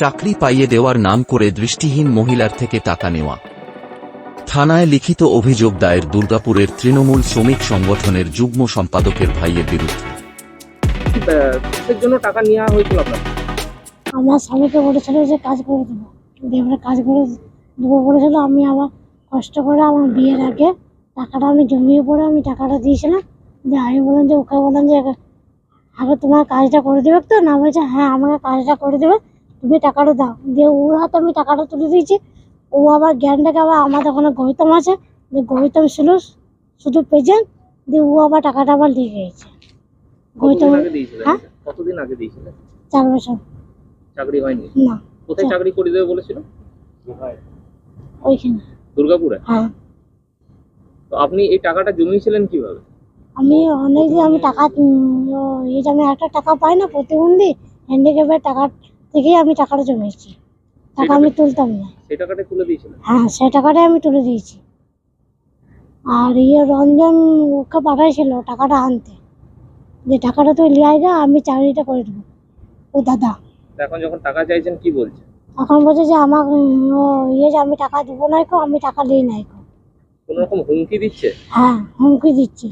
চাকরি পাইয়ে দেওয়ার নাম করে দৃষ্টিহীন মহিলার থেকে টাকা নেওয়া। থানায় লিখিত অভিযোগ দায়ের দুর্গাপুরের তৃণমূল শ্রমিক সংগঠনের যুগ্ম সম্পাদকের ভাইয়ের বিরুদ্ধে। জন্য টাকা নেওয়া হয়েছিল আমার স্বামীকে বলেছিল যে কাজ করে দেবো। দিয়ে এবারে কাজ করে দেবো বলেছিল আমি আবার কষ্ট করে আমার বিয়ের আগে টাকাটা আমি জমিয়ে পড়ে আমি টাকাটা দিয়েছিলাম। দিয়ে আমি বললাম যে ওকে বললাম যে আগে তোমার কাজটা করে দেবে তো? না বলছে হ্যাঁ আমাকে কাজটা করে দেবে। তুমি টাকাটা দাও। দিয়ে ওর হাতে আমি টাকাটা তুলে দিয়েছি। ও আবার জ্ঞানটাকে আবার আমাদের ওখানে গৌতম আছে। যে গৌতম ছিল শুধু প্রেজেন্ট দিয়ে ও আবার টাকাটা আবার দিয়ে গিয়েছে। গৌতম হ্যাঁ? কতদিন আগে দিয়েছিলেন চার বছর। চাকরি হয়নি? না। কোথায় চাকরি করে দেবে বলেছিল? ওইখানে। দুর্গাপুরে? হ্যাঁ। তো আপনি এই টাকাটা জমিয়েছিলেন কীভাবে? আমি অনেকদিন আমি টাকা এই যে আমি একটা টাকা পাই না প্রতিবন্ধী হ্যান্ডিক্যাপের টাকা থেকেই আমি টাকাটা জমিয়েছি। টাকা আমি তুলতাম না। সেই টাকাটা তুলে দিয়েছিলেন? হ্যাঁ সেই টাকাটাই আমি তুলে দিয়েছি। আর ইয়ে রঞ্জন ওকে পাঠাইছিল টাকাটা আনতে। যে টাকাটা তুই লিয়ে আয় গা, আমি চাকরিটা করে দেবো। ও দাদা। এখন যখন টাকা চাইছেন কি বলছে? এখন বলছে যে আমার ইয়ে যে আমি টাকা দেবো না কো আমি টাকা দিই নাই কো। কোন রকম হুমকি দিচ্ছে? হ্যাঁ হুমকি দিচ্ছে।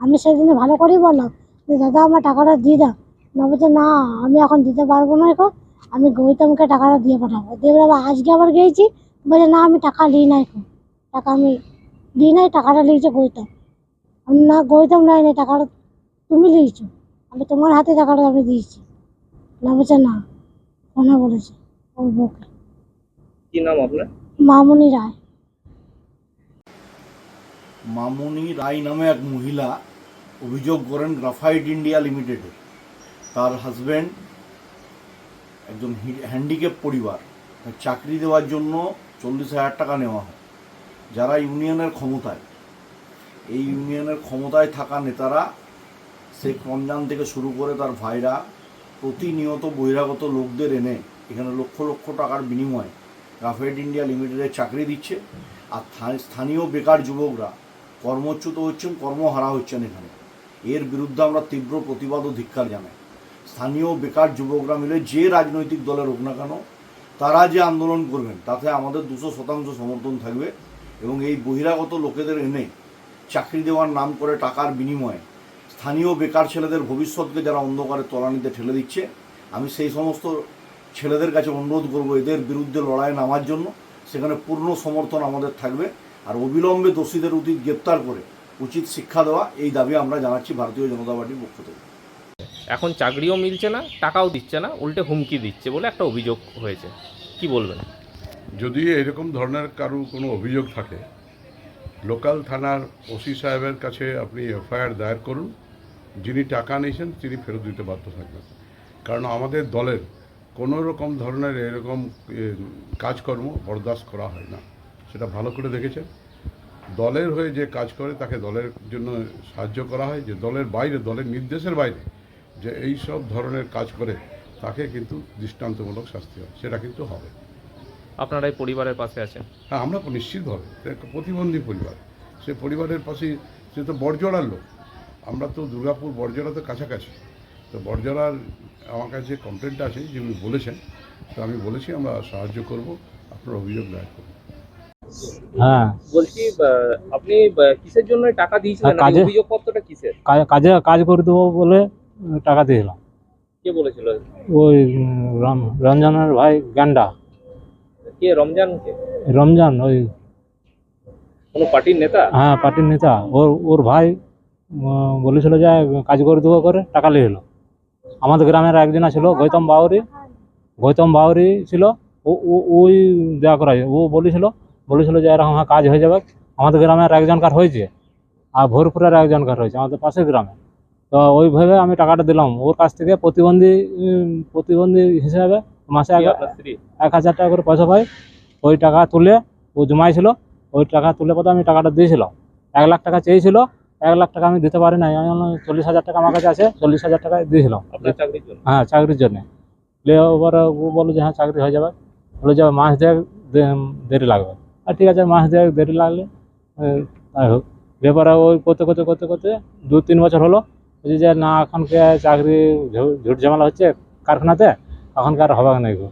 আমি সেদিন ভালো করেই বললাম যে দাদা আমার টাকাটা দিয়ে দাও। না বলছে না আমি এখন দিতে পারব না এখন আমি গৌতমকে টাকাটা দিয়ে পাঠাবো। দিয়ে বলে আবার আজকে আবার গিয়েছি? বলে না আমি টাকা নিই নাই টাকা আমি দিই নাই টাকাটা নিয়েছে গৌতম আমি না গৌতম নাই নাই টাকাটা তুমি নিয়েছো আমি তোমার হাতে টাকাটা আমি দিয়েছি। না বলছে না। ফোনে বলেছে ওর বউকে। কি নাম আপনার? মামুনি রায়। মামুনি রায় নামে এক মহিলা অভিযোগ করেন গ্রাফাইট ইন্ডিয়া লিমিটেডে। তার হাজব্যান্ড একজন হ্যান্ডিক্যাপ পরিবার। চাকরি দেওয়ার জন্য চল্লিশ হাজার টাকা নেওয়া হয়। যারা ইউনিয়নের ক্ষমতায়, এই ইউনিয়নের ক্ষমতায় থাকা নেতারা শেখ রমজান থেকে শুরু করে তার ভাইরা প্রতিনিয়ত বহিরাগত লোকদের এনে, এখানে লক্ষ লক্ষ টাকার বিনিময়ে গ্রাফাইট ইন্ডিয়া লিমিটেডে চাকরি দিচ্ছে। আর স্থানীয় বেকার যুবকরা কর্মচ্যুত হচ্ছেন, কর্মহারা হচ্ছেন এখানে। এর বিরুদ্ধে আমরা তীব্র প্রতিবাদ ও ধিক্ষার জানাই। স্থানীয় বেকার যুবকরা মিলে যে রাজনৈতিক দলের হোক না কেন, তারা যে আন্দোলন করবেন, তাতে আমাদের দুশো শতাংশ সমর্থন থাকবে এবং এই বহিরাগত লোকেদের এনে চাকরি দেওয়ার নাম করে টাকার বিনিময়ে স্থানীয় বেকার ছেলেদের ভবিষ্যৎকে যারা অন্ধকারে তলানিতে ঠেলে দিচ্ছে, আমি সেই সমস্ত ছেলেদের কাছে অনুরোধ করব এদের বিরুদ্ধে লড়াইয়ে নামার জন্য। সেখানে পূর্ণ সমর্থন আমাদের থাকবে আর অবিলম্বে দোষীদের উচিত গ্রেপ্তার করে উচিত শিক্ষা দেওয়া, এই দাবি আমরা জানাচ্ছি ভারতীয় জনতা পার্টির পক্ষ থেকে। এখন চাকরিও মিলছে না, টাকাও দিচ্ছে না, উল্টে হুমকি দিচ্ছে বলে একটা অভিযোগ হয়েছে। কি বলবেন? যদি এরকম ধরনের কারও কোনো অভিযোগ থাকে, লোকাল থানার ওসি সাহেবের কাছে আপনি এফআইআর দায়ের করুন, যিনি টাকা নিয়েছেন তিনি ফেরত দিতে বাধ্য থাকবেন। কারণ আমাদের দলের কোনো রকম ধরনের এরকম কাজকর্ম বরদাস্ত করা হয় না। সেটা ভালো করে দেখেছেন। দলের হয়ে যে কাজ করে, তাকে দলের জন্য সাহায্য করা হয়। যে দলের বাইরে, দলের নির্দেশের বাইরে যে এই সব ধরনের কাজ করে তাকে কিন্তু দৃষ্টান্তমূলক শাস্তি হয় সেটা কিন্তু হবে। আপনারা এই পরিবারের পাশে আছেন? হ্যাঁ আমরা নিশ্চিতভাবে একটা প্রতিবন্ধী পরিবার। সে পরিবারের পাশে সে তো বড়জোড়ার লোক। আমরা তো দুর্গাপুর বড়জোড়া তো কাছাকাছি। তো বড়জোড়ার আমার কাছে যে কমপ্লেনটা আছে যে উনি বলেছেন তো আমি বলেছি আমরা সাহায্য করব আপনার অভিযোগ দায়ের করব। হ্যাঁ। বলছি আপনি কিসের জন্য টাকা দিয়েছিলেন? হ্যাঁ, কাজে- অভিযোগ পত্রটা কিসের? কাজ- করে দেবো বলে টাকা দিয়েছিলাম কে বলেছিল? ওই রমজানের ভাই গ্যান্ডা কে রমজান কে? রমজান ওই কোনো পার্টির নেতা? হ্যাঁ পার্টির নেতা। ওর ওর ভাই বলেছিল যে কাজ করে দেবো করে টাকা নিয়ে এলো। আমাদের গ্রামের একজন ছিল গৌতম বাউরি। গৌতম বাউরি ছিল ও ওই দেওয়া করা ও বলেছিল বলেছিল যে এরকম হ্যাঁ কাজ হয়ে যাবে। আমাদের গ্রামের একজনকার হয়েছে আর ভোরপুরের একজনকার হয়েছে আমাদের পাশের গ্রামে। তো ওইভাবে আমি টাকাটা দিলাম। ওর কাছ থেকে প্রতিবন্ধী প্রতিবন্ধী হিসাবে মাসে এক হাজার টাকা করে পয়সা পাই। ওই টাকা তুলে ও জমাইছিল। ওই টাকা তুলে পথে আমি টাকাটা দিয়েছিলাম এক লাখ টাকা চেয়েছিল। এক লাখ টাকা আমি দিতে পারি নাই। আমি বললাম, চল্লিশ হাজার টাকা আমার কাছে আছে। চল্লিশ হাজার টাকা দিয়েছিলাম আপনার চাকরির জন্য? হ্যাঁ চাকরির জন্য। এবার ও বলল যে হ্যাঁ চাকরি হয়ে যাবে। বলে যে মাস দেড় দে- দেরি লাগবে। আর ঠিক আছে মাস দেড় দেরি লাগলে তাই হোক। এবারে ওই করতে করতে করতে করতে দু তিন বছর হলো। বলছি যে না এখনকে চাকরি ঝুট ঝামেলা হচ্ছে কারখানাতে? এখনকার হবে না গো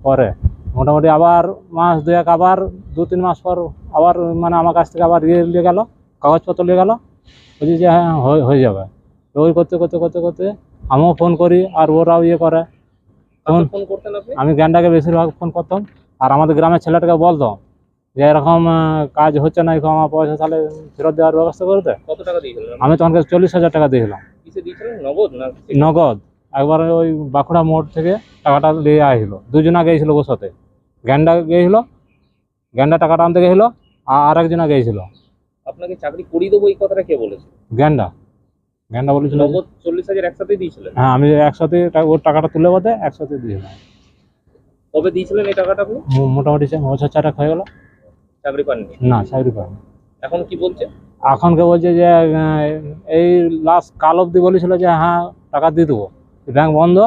পরে। মোটামুটি আবার মাস দুয়েক আবার দু তিন মাস পর আবার মানে আমার কাছ থেকে আবার ইয়ে নিয়ে গেল কাগজপত্র নিয়ে গেল। বলছি যে হ্যাঁ হয়ে যাবে। ওই করতে করতে করতে করতে আমিও ফোন করি আর ওরাও ইয়ে করে। কাকে ফোন- করতেন আমি জ্ঞানটাকে বেশিরভাগ ফোন করতাম। আর আমাদের গ্রামের ছেলেটাকে বলতো যে এরকম কাজ হচ্ছে না এরকম আমার পয়সা তাহলে ফেরত দেওয়ার ব্যবস্থা করতে কত টাকা দিয়েছিলেন আমি তখন চল্লিশ হাজার টাকা দিয়েছিলাম কিসে দিয়েছিলেন নগদ না নগদ। একবার ওই বাঁকুড়া মোড় থেকে টাকাটা নিয়ে আসছিল দুজনা গিয়েছিল ওর সাথে গ্যান্ডা গিয়েছিল গ্যান্ডা টাকাটা আনতে গেছিল আর একজনা গিয়েছিল আপনাকে চাকরি করিয়ে দেবো এই কথাটা কে বলেছে? গ্যান্ডা গ্যান্ডা বলেছিল নগদ চল্লিশ হাজার একসাথে দিয়েছিলেন? হ্যাঁ আমি একসাথে টা- ওর টাকাটা তুলে বলতে একসাথে দিয়েছিলাম কবে দিয়েছিলেন এই টাকাটা আপনি? মো- মোটামুটি চা- বছর চারেক হয়ে গেল। চাকরি পাননি? না চাকরি পাইনি এখন কি বলছে? এখনকে বলছে যে এই লাস্ট কাল অবধি বলেছিল যে হ্যাঁ টাকা দিয়ে দেবো। ব্যাংক বন্ধ।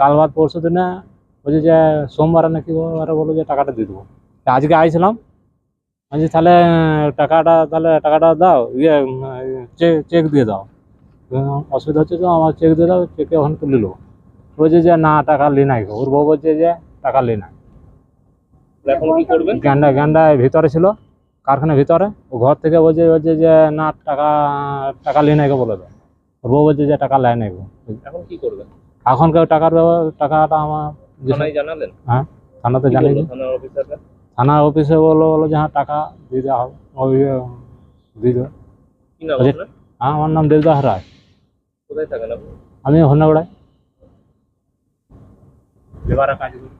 কাল বাদ পরশু দিনে বলছে যে সোমবারে নাকি বারে বলো যে টাকাটা দিয়ে দেবো। আজকে আইছিলাম। বলছি তাহলে টাকাটা তাহলে টাকাটা দাও ইয়ে চেক চেক দিয়ে দাও। অসুবিধা হচ্ছে তো আমার চেক দিয়ে দাও চেকে ওখানে তুলে নেব। বলছে যে না টাকা লি নাই। ওর বউ বলছে যে টাকা লি নাই। গ্যান্ডা গ্যান্ডা ভিতরে ছিল। কারখানার ভিতরে ও ঘর থেকে বলছে বলছে যে না টাকা টাকা লিয়ে নাই গো বলে ওর বউ বলছে যে টাকা লেয় নাই এখন কি করবে? এখন কেউ টাকার টাকাটা আমার জানালেন? থানাতে কি জানি থানার অফিসে বলল বলো যে হ্যাঁ টাকা দিয়ে দেওয়া হবে ওই দিয়ে দেবে হ্যাঁ আমার নাম দেবদাস রায়। কোথায় থাকেন আমি হন্যাগড়ায়। কাজ করি